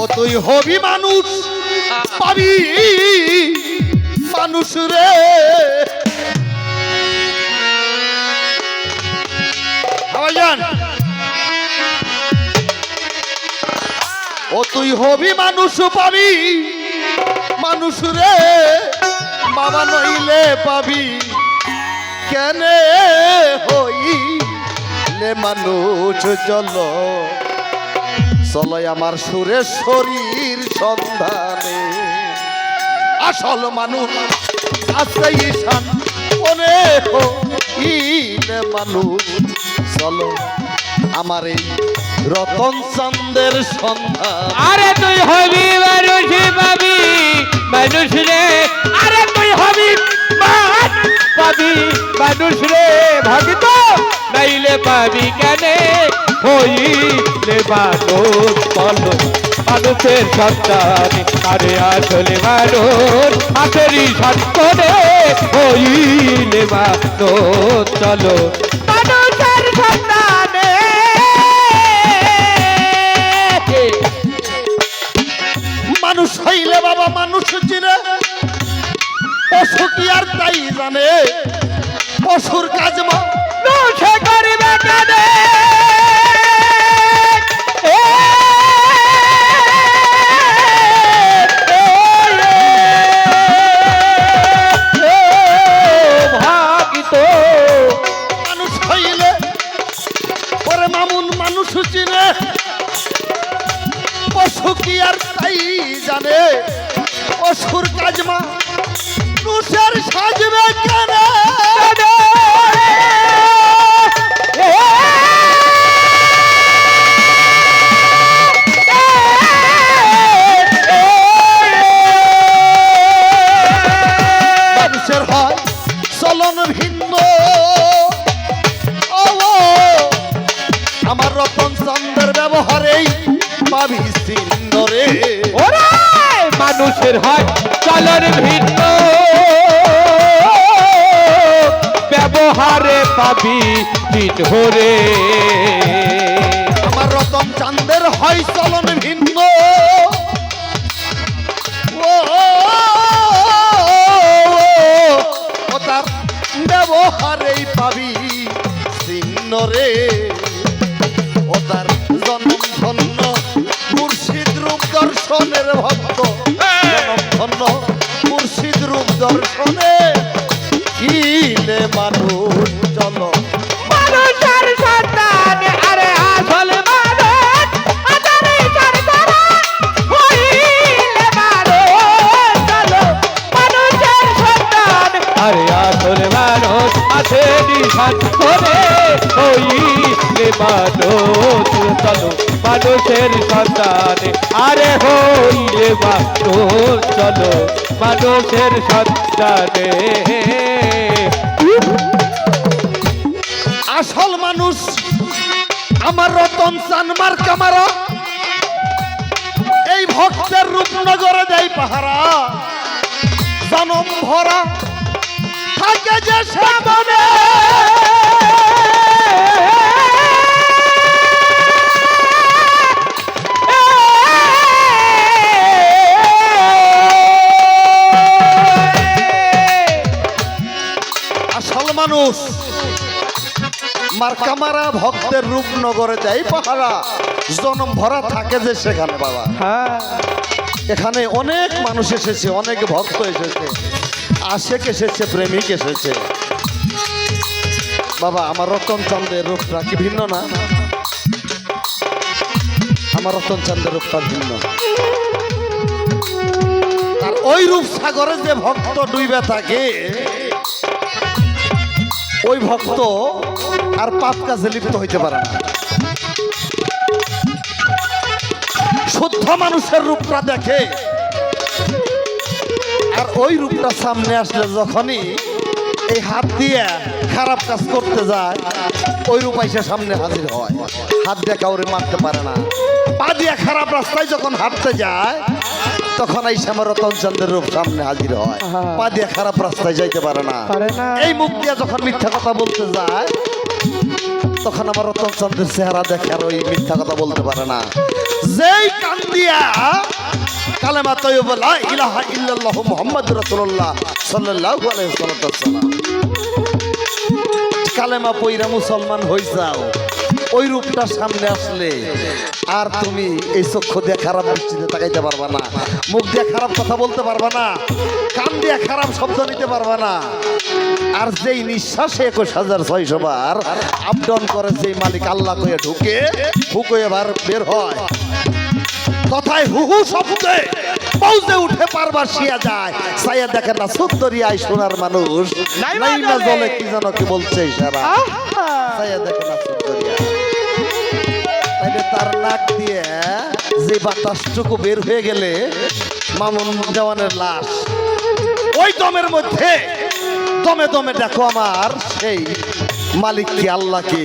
ও তুই হবি মানুষ, পাবি মানুষ রে। ও তুই হবি মানুষ, পাবি মানুষ রে। বাবা নইলে পাবি কেনে হইলে মানুষ চল। চলো আমার সুরেশ্বরীর সন্ধানে। আসল মানুষ, আছে ঈশান মনে হইলে মানুষ। চলো আমার এই রতন চন্দের সন্ধান। আরে তুই হবি মানুষ পাবি, মানুষ রে। আরে তুই হবি পাবি, মানুষ রে। ভক্ত নাইলে পাবি কেনে? হইলে মানুষ বলো মানুষের সন্তান আরে আসলে মানুষ হাতেরই সন্তানে হইলে মানুষ চলো মানুষের সন্তানে। মানুষ হইলে বাবা মানুষ চিনে। পশু কি আর তাই জানে। পশুর কাজ মা। সে করিবে কেনে মা চিঠরে আরে হইলে চলো মানুষের সন্তানে। আসল মানুষ আমার রতন চানমার কামারা। এই ভক্তের রূপনগরে দেয় পাহারা। জনম ভরা। থাকে যে মার্কামারা ভক্তের রূপনগরে যাই পাহারা। জনম ভরা থাকে যে সেখানে বাবা। হ্যাঁ। এখানে অনেক মানুষ এসেছে অনেক ভক্ত এসেছে। আশেক এসেছে প্রেমিক এসেছে। বাবা আমার রতন চন্দ্রের রূপটা কি ভিন্ন না? আমার রতন চন্দ্রের রূপটা ভিন্ন। আর ওই রূপ সাগরে যে ভক্ত ডুইবে থাকে ওই ভক্ত আর পাপ কাজে লিপ্ত হইতে পারে না। শুদ্ধ মানুষের রূপটা দেখে আর ওই রূপটা সামনে আসলে যখনই এই হাত দিয়ে খারাপ কাজ করতে যায় ওই রূপ এসে সামনে হাজির হয়। হাত দিয়ে কাউরে মারতে পারে না। পা দিয়ে খারাপ রাস্তায় যখন হাঁটতে যায় তখন এই শ্যামা রতন চন্দ্রের রূপ সামনে হাজির হয়। পা দিয়ে খারাপ রাস্তায় যাইতে পারে না। এই মুখ দিয়ে যখন মিথ্যা কথা বলতে যায় তখন আমার রতন চন্দ্রের চেহারা দেখে আর ওই মিথ্যা কথা বলতে পারে না। যেই কান্দিয়া কালেমা তৈব লা ইলাহা ইল্লাল্লাহ মুহাম্মদ রাসূলুল্লাহ সাল্লাল্লাহু আলাইহি ওয়াসাল্লাম। কালেমা পইরা মুসলমান হই যাও। ওই রূপটা সামনে আসলে আর তুমি এই চক্ষু দিয়ে খারাপ দৃষ্টিতে তাকাইতে পারবা না। মুখ দিয়ে খারাপ কথা বলতে পারবা না। কান দিয়ে খারাপ শব্দ নিতে পারবা না। আর যেই নিঃশ্বাসে একুশ হাজার ছয়শো বার আপ ডাউন করে সেই মালিক আল্লাহ কয়ে ঢুকে হুকো এবার বের হয়। কথায় হুহু শব্দে পৌঁছে উঠে পারবার শিয়া যায়। সাইয়া দেখে না সুন্দরিয়ায় সোনার মানুষ। নাইমা নাইমা জলে। জলে কি যেন কি বলছে ইশারা। সাইয়া দেখে না সুন্দরিয়া তাইলে তার নাক দিয়ে যে বাতাসটুকু বের হয়ে গেলে মামুন জওয়ানের লাশ। ওই দমের মধ্যে দমে দমে দেখো আমার সেই মালিক কি, আল্লাহ কি?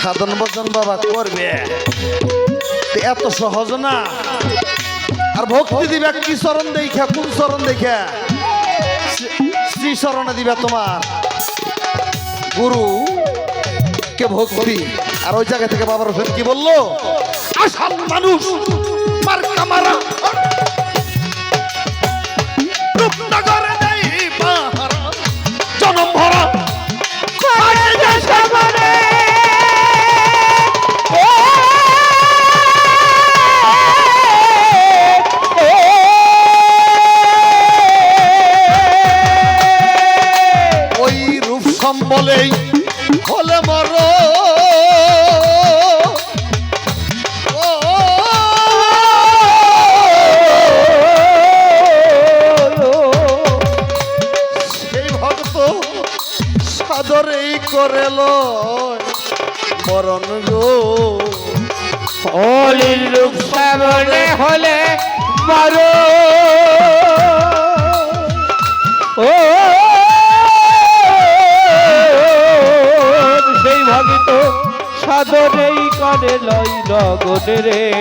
সাধন ভজন বাবা করবে। এত সহজ না। আর ভক্তি দিবে কি চরণ দেখা, কোন চরণ দেখা? শ্রী চরণে দিবে তোমার। গুরু কে ভক্তি? আর ওই জায়গা থেকে বাবার হোসেন কি বলল? আসাম মানুষ মার। কামারা লই রে।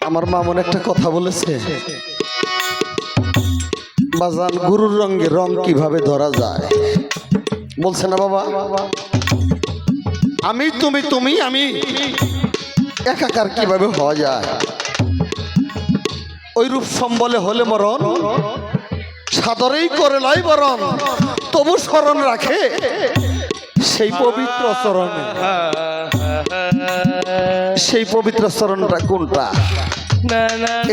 আমার মামন একটা কথা বলেছে। বাজান গুরুর রঙে রং কীভাবে ধরা যায়? বলছে না বাবা। আমি, তুমি তুমি, আমি একাকার কীভাবে হওয়া যায়? ওই রূপ সম্বলে হলে মরণ সাদরেই করে লয় বরণ তবু স্মরণ রাখে সেই পবিত্র চরণে। সেই পবিত্র চরণটা কোনটা?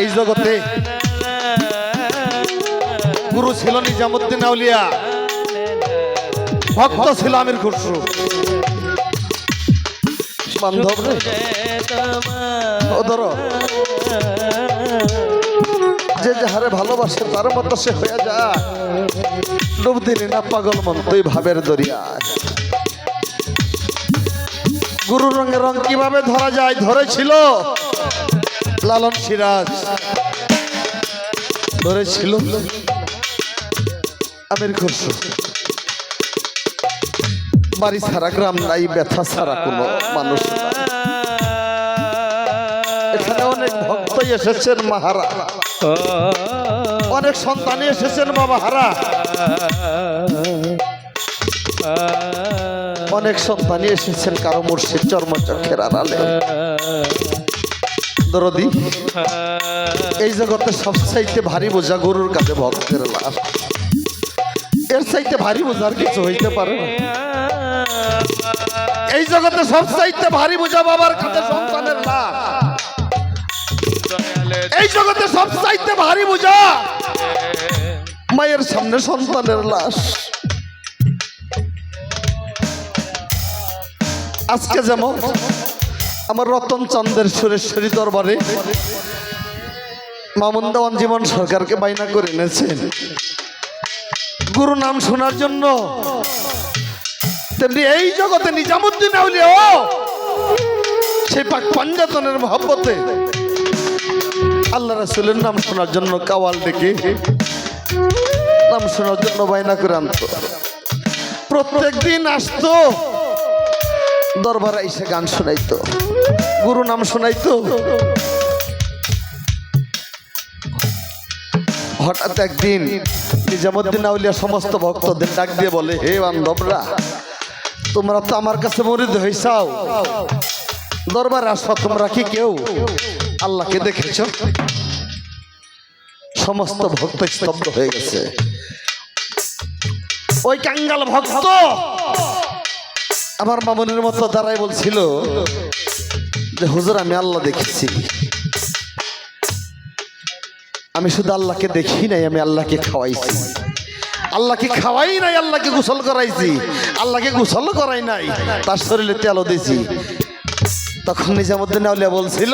এই জগতে গুরু ছিল নিজামুদ্দিন আউলিয়া। ভক্ত ছিল আমির খুসরু। বান্ধব যাহারে ভালোবাসে, তার মতো সে হয়ে যায়। ডুব দিলি না পাগল মন, তুই ভাবের দরিয়ায় গুরু রঙের রং কীভাবে ধরা যায়, ধরেছিল? লালন সিরাজ। ধরেছিল? আমির খুশু বাড়ি ছাড়া গ্রাম নাই, ব্যথা সারা কোনো মানুষ এখানে অনেক ভক্তই এসেছেন, মাহারা। অনেক সন্তানই এসেছেন বাবা হারা। অনেক সন্তানই এসেছেন কারও মুর্শিদ চর্মচক্ষের আড়ালে দরদি, এই জগতে সবচাইতে ভারী বোঝা গরুর কাছে ভক্তের লাশ। এর চাইতে ভারী বোঝার কিছু হইতে পারে এই জগতে সবচাইতে ভারী বোঝা বাবার কাছে সন্তানের এই সব সবচাইতে ভারী বোঝা মায়ের সামনে সন্তানের লাশ। আজকে যেমন আমার রতন চন্দ্রের সুরেশ্বরী দরবারে মামুন দেওয়ান জীবন সরকারকে বাইনা করে এনেছেন। গুরু নাম শোনার জন্য তেমনি এই জগতে নিজামুদ্দিন আউলিয়া সেই পাক পাঞ্জাতনের মহব্বতে আল্লাহ রাসুলের নাম শোনার জন্য কাওয়াল ডেকে। নাম শোনার জন্য বাইনা করে আনতো। প্রত্যেক দিন আসতো। দরবারে এসে গান শোনাইতো। গুরু নাম শোনাইতো। হঠাৎ একদিন নিজামুদ্দিন আউলিয়া সমস্ত ভক্তদের ডাক দিয়ে বলে, হে বান্ধবরা, তোমরা তো আমার কাছে মরিদ হইসাও দরবার আসো, তোমরা কি কেউ? আল্লাহকে দেখেছ? সমস্ত ভক্ত স্তব্ধ হয়ে গেছে। ওই কাঙ্গাল ভক্ত আমার মামনের মতো দাঁড়াই বলছিল যে হুজুর আমি আল্লাহ দেখেছি। আমি শুধু আল্লাহকে দেখি নাই আমি আল্লাহকে খাওয়াইছি। আল্লাহকে খাওয়াই নাই আল্লাহকে গোসল করাইছি। আল্লাহকে গোসল করাই নাই। তার শরীরে তেলও দিছি তখন নিজামুদ্দিন আউলিয়া বলছিল,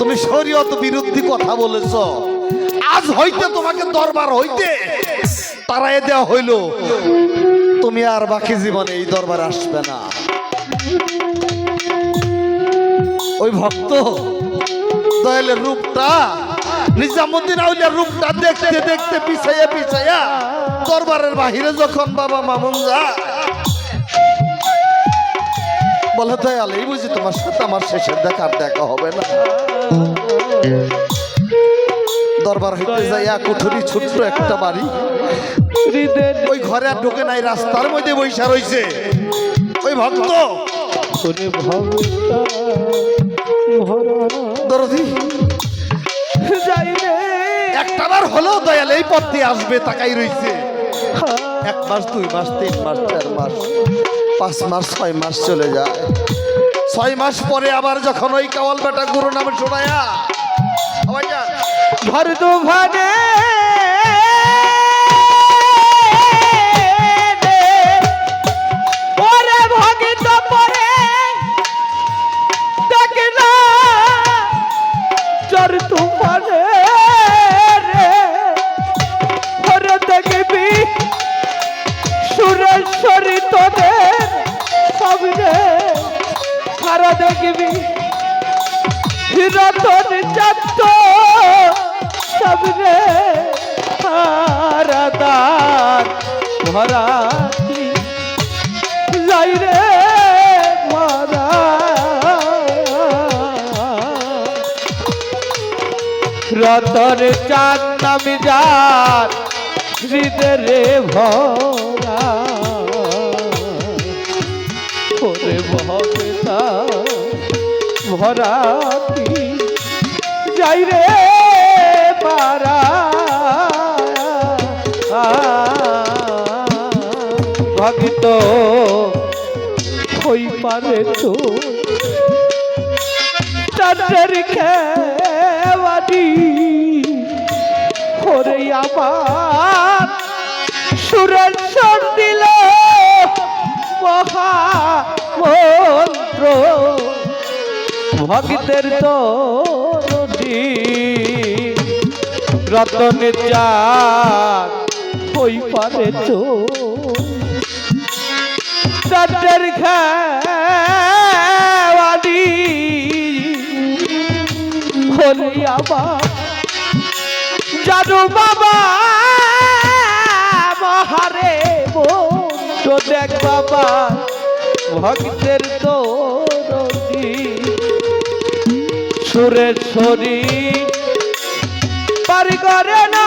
তুমি শরীয়ত বিরুদ্ধে কথা বলেছ। আজ হইতে তোমাকে দরবার হইতে তারাই দেওয়া হইল। তুমি আর বাকি জীবনে এই দরবার আসবে না। ওই ভক্ত দয়ালের রূপটা, নিজামুদ্দিন আউলিয়ার রূপটা দেখতে দেখতে পিছাইয়া পিছাইয়া দরবারের বাহিরে যখন বাবা মামুন যায় বলে দয়াল এই বুঝি তোমার সাথে আমার শেষের দেখা আর দেখা হবে না? দরবার হইতে যাইয়া কুঠুরি ছোট্ট একটা বাড়ি। ওই ঘরে আর ঢোকে নাই রাস্তার মধ্যে বৈশা রইছে। ওই ভক্ত! দরদি! একটাবার হলেও দয়াল এই পথ দিয়ে আসবে তাকাই রইছে। এক মাস দুই মাস তিন মাস চার মাস। পাঁচ মাস, ছয় মাস চলে যায় ছয় মাস পরে আবার যখন ওই কাওয়াল বেটা গুরু নামে শোনায়া, সবাই যান। পারে তো তাদের খেওয়ারি ওরে আমার সুরেশ্বর দিল। মহা ভক্তের তরুণী রতন চার হই পারে তো আবার। জানু বাবা, মহারে তো দেখ বাবা, ভক্তের তরুণী সুরেশ্বরী পারি করে না।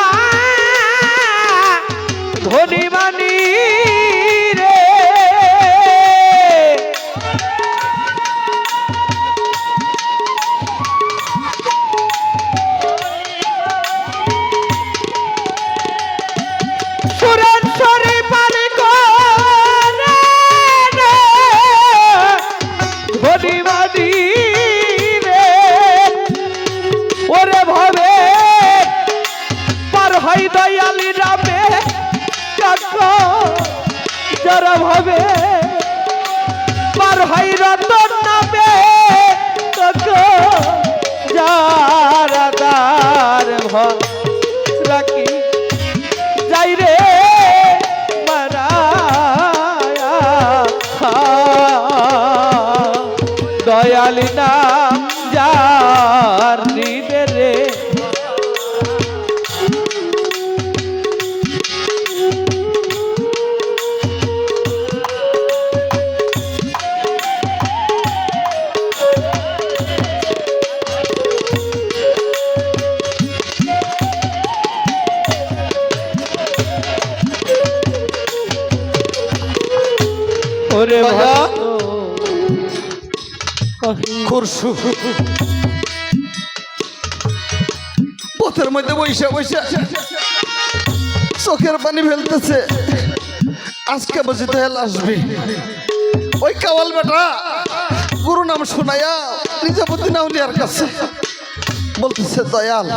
ধনী মানি দয়ালি নাম পথের মধ্যে বৈশা বৈশা চোখের পানি ফেলতেছে। আজকে বুঝি তো হেল আসবি। ওই কাওয়াল বেটা, গুরু নাম শোনায়া নিজামুদ্দিন আউলিয়ার কাছে বলতেছে, দয়াল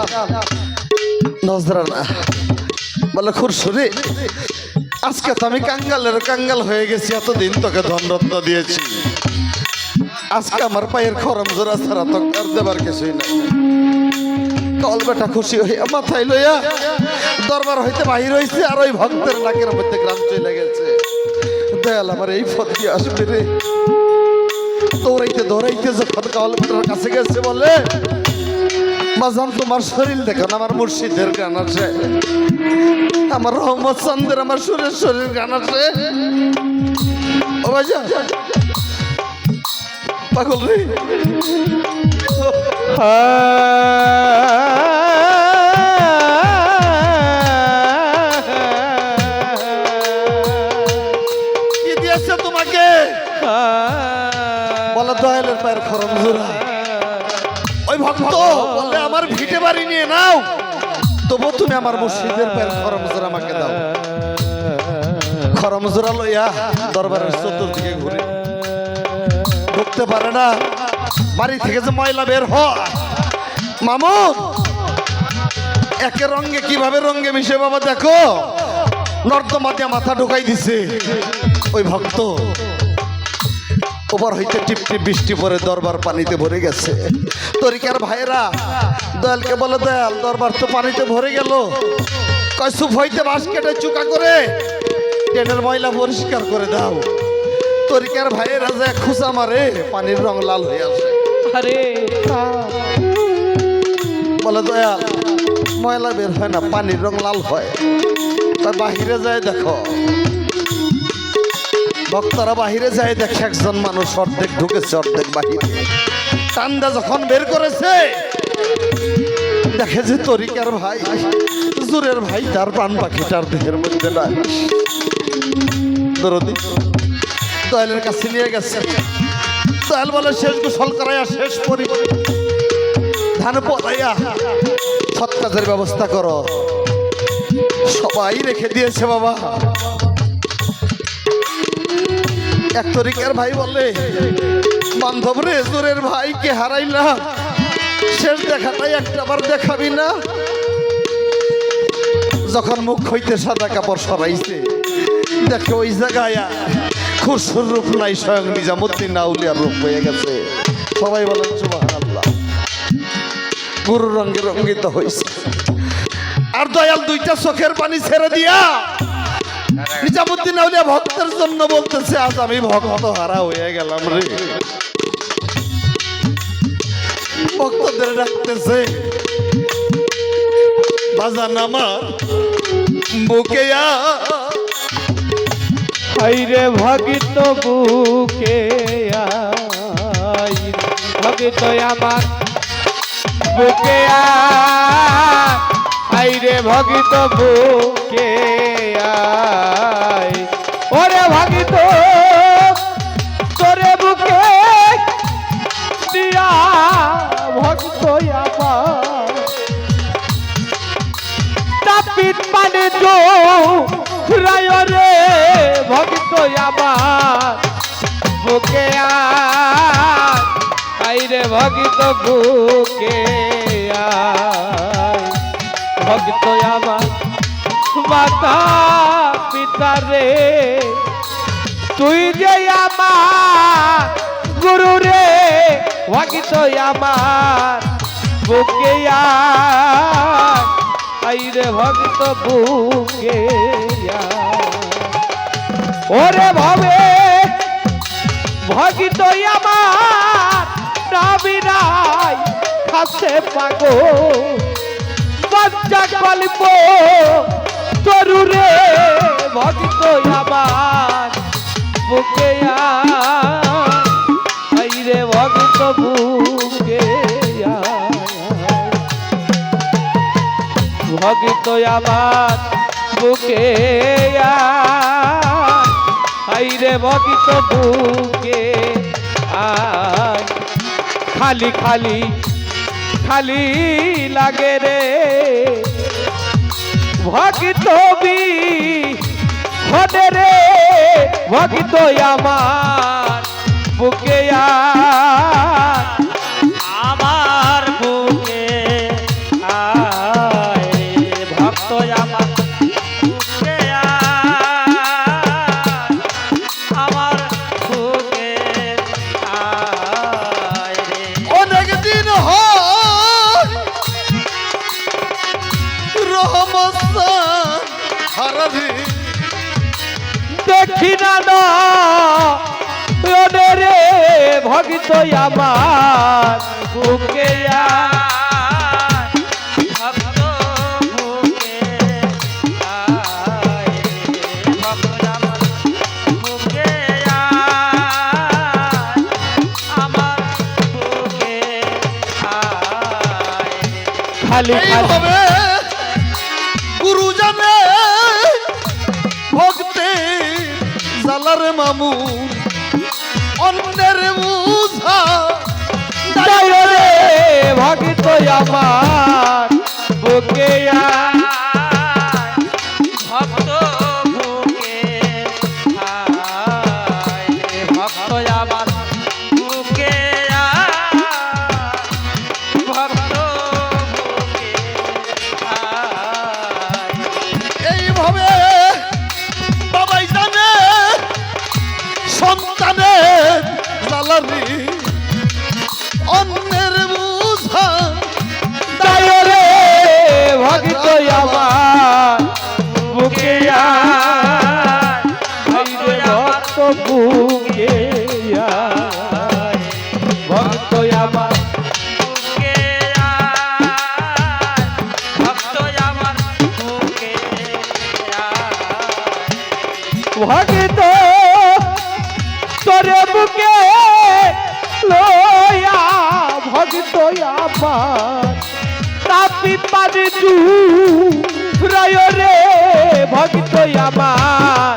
নজরানা বলে, খুরশুরি, আজকে তো আমি কাঙ্গালের কাঙ্গাল হয়ে গেছি, এতদিন তোকে ধনরত্ন দিয়েছি। আজকে আমার পায়ের খরম জোড়া ছাড়া তো আর দেবার কিছুই নাই। কল বেটা খুশি হইয়া মাথায় লইয়া দরবার হইতে বাহির হইছে আর ওই ভক্তের নাকের মধ্যে গ্রাম চলে গেছে। দয়াল আমার এই কি আসবে রে। দৌড়াইতে দৌড়াইতে যখন কল বেটার কাছে গেছে বলে বাজান তোমার শরীর দেখুন আমার মুর্শিদের গান আছে। আমার রহমত চন্দের, আমার সুরের শরীর গান আছে। ও বাজা পাগল রে। তোমাকে? ভক্ত বলে আমার ভিটে বাড়ি নিয়ে নাও। তবু তুমি আমার মুর্শিদের পায়ের আমাকে দাও। খরম লইয়া দরবারের চতুর্দিকে ঘুরে। ঢুকতে পারে না। বাড়ি থেকে যে ময়লা বের হয়। মামুন একে রঙ্গে কীভাবে রঙ্গে মিশে বাবা দেখো। নর্দমা দিয়ে মাথা ঢুকাই দিছে। ওই ভক্ত, ওপর হইতে টিপ টিপ বৃষ্টি পরে দরবার পানিতে ভরে গেছে। তরিকার ভাইরা দয়ালকে বলে, দয়াল, দরবার তো পানিতে ভরে গেল। কয় সুপ হইতে বাঁশ কেটে চুকা করে ট্রেনের ময়লা পরিষ্কার করে দাও। তরিকার ভাইয়েরা যে খুসা মারে পানির রং লাল হয়ে আসে। আরে। বলে দয়াল ময়লা বের হয় না পানির রং লাল হয়। তাই বাহিরে যায় দেখো। ভক্তরা বাহিরে যায় দেখে একজন মানুষ অর্ধেক ঢুকেছে অর্ধেক বাহিরে। টান্ডা যখন বের করেছে দেখে যে তরিকার ভাই জোরের ভাই তার প্রাণ পাখিটার দেহের মধ্যে নাই। দরদি দয়ালের কাছে নিয়ে গেছে। দয়াল বলে, শেষ গোসল করাইয়া, শেষ পরি ধান পড়াইয়া সৎ কাজের ব্যবস্থা করো। সবাই রেখে দিয়েছে বাবা। এক তরিকার ভাই বলে, বান্ধব রে, জোরের ভাইকে হারাইলাম শেষ দেখাটাই একটা বার দেখাবি না? যখন মুখ হইতে সাদা কাপড় সরাইছে, দেখে ওই জায়গায় খুরসুর রূপ নাই, স্বয়ং নিজামুদ্দিন আউলিয়ার রূপ হয়ে গেছে। সবাই বলেন সুবহানাল্লাহ। গুরু রঙে রঙ্গিত হয়েছে আর দয়াল দুইটা চোখের পানি ছেড়ে দিয়া নিজামুদ্দিন আউলিয়া ভক্তের জন্য বলতেছে, আজ আমি ভক্ত হারা হয়ে গেলাম রে। ভক্তদের ডাকতেছে, বাজান আমার, বুকে হাইরে ভগিত বুকে ভগিত আমার বুকে আই। হাইরে ভগিত বুকে ওরে ভগিত, তোরে বুকে দিয়া ভক্ত আমার। তাপিত মানে জো ভক্ত বুকে ভক্ত আমার মাতা পিতা রে, তুই যে আমার গুরু রে ভক্ত আমার বুকে আই আইরে ভক্ত বুকে ওরে ভাবে ভগিত আমার কাবিরাই খাসে পাগো বাচ্চা গল্প তরুরে ভক্ত আমার বুকে আই ভক্ত, বুকে ভক্ত আমার বুকে আই ভক্ত, বুকে আয়। খালি খালি খালি লাগে রে। ভক্তবি হদে রে। ভক্ত আমার বুকে আর পাবি তো আমার বুকে খালি খালি। পাবি তো আমার বুকে আর চুরায় রে ভক্ত আমার।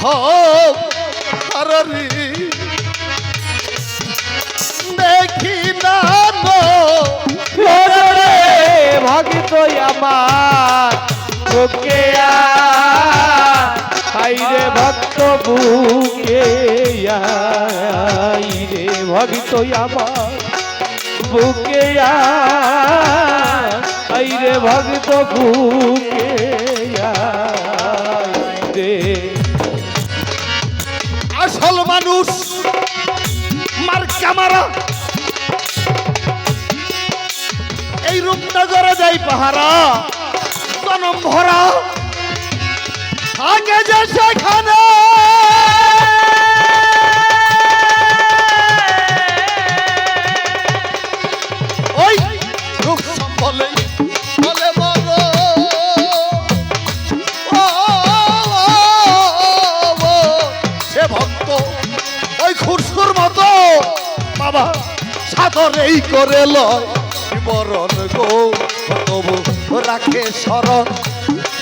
ভোগ হরি দেখি না ভক্ত আমার, বুকে আইরে ভক্ত, বুকে আইরে ভক্ত আমার, বুকে আইরে ভক্ত, বুকে আইরে মানুষ মার কামারা। এই রূপনগরে যাই পাহারা জনম ভরা। থাকে যে সেখানে এই করে লরণ গো, তবু রাখে শরণ।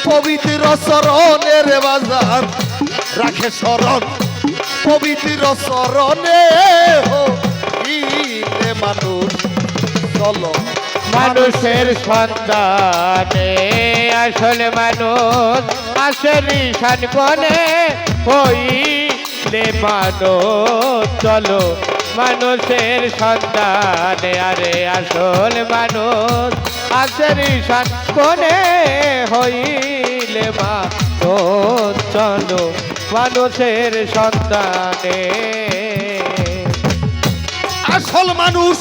পবিত্র শরণের বাজার, রাখে শরণ। পবিত্র শরণে মানুষ। চলো। মানুষের সন্ধানে আসল মানুষ আসল সন্তানে ওই মানো চলো। মানুষের সন্তানে আরে আসল মানুষ আসেনি সানপনে হইলে মানুষ চলো মানুষের সন্তানে। আসল মানুষ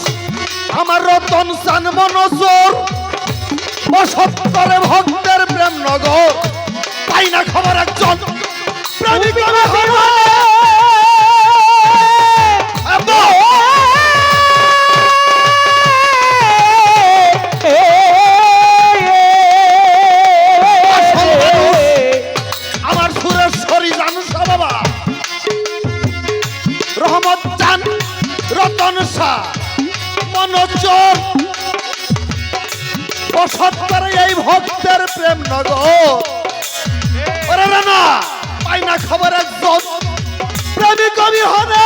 আমার রতন চান মনোজোর বসত করে ভক্তের প্রেম নগর। পাই না খবর একজন? প্রেমিক আমার সুরেশ্বরী জানুসা বাবা? রহমত চান রতন শাহ মনোচর। বসত করে এই ভক্তের প্রেম নগর। ওরে না পাই খবর একজন প্রেমিক হনে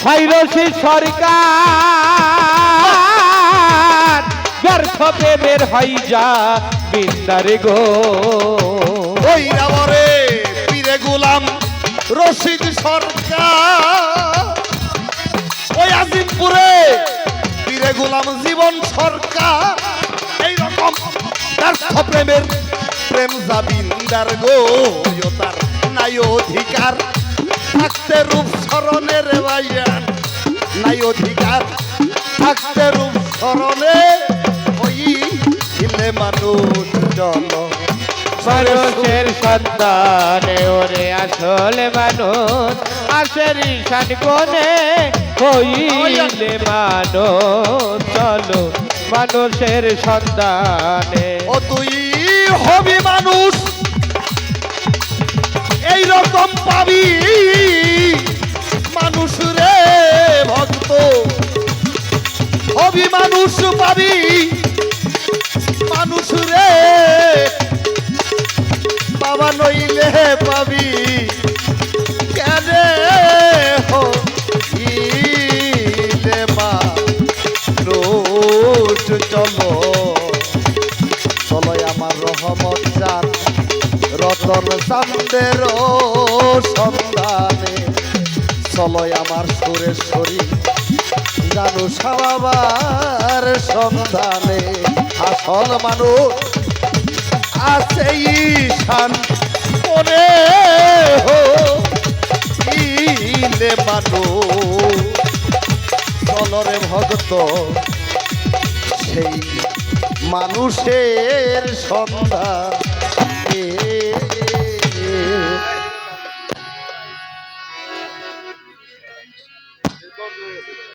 যা বিন্দার গো ভাইরসি সরকার ব্যর্থ প্রেমের হই যা বিন্দারে গো। ওই রাবরে পীরে গোলাম, রশিদ সরকার। ওই আজিমপুরে পীরে গোলাম জীবন সরকার। এই রকম ব্যর্থ প্রেমের প্রেম জাবিন্দার গো ও তার নাই অধিকার। থাকতে রূপ স্মরণের ভাইয়ান নাই অধিকার থাকতে রূপ স্মরণে ওই ছিলে মানুষ জল মানুষের সন্তানে ওরে আসল মানুষ আসের ঈশান কোণে হইলে মানুষ। চলো মানুষের সন্তানে। ও তুই হবি মানুষ। এই রকম পাবি। মানুষ রে ভক্ত। হবি মানুষ পাবি। মানুষ রে। বাবা নইলে রতন চান্দের সন্ধানে। চলো আমার সুরেশ্বরী জানু সাবাবার সন্ধানে। আসল মানুষ আছে ঈশান, মনে হো ইলে মানুষ। চলরে ভক্ত, সেই মানুষের সন্ধান।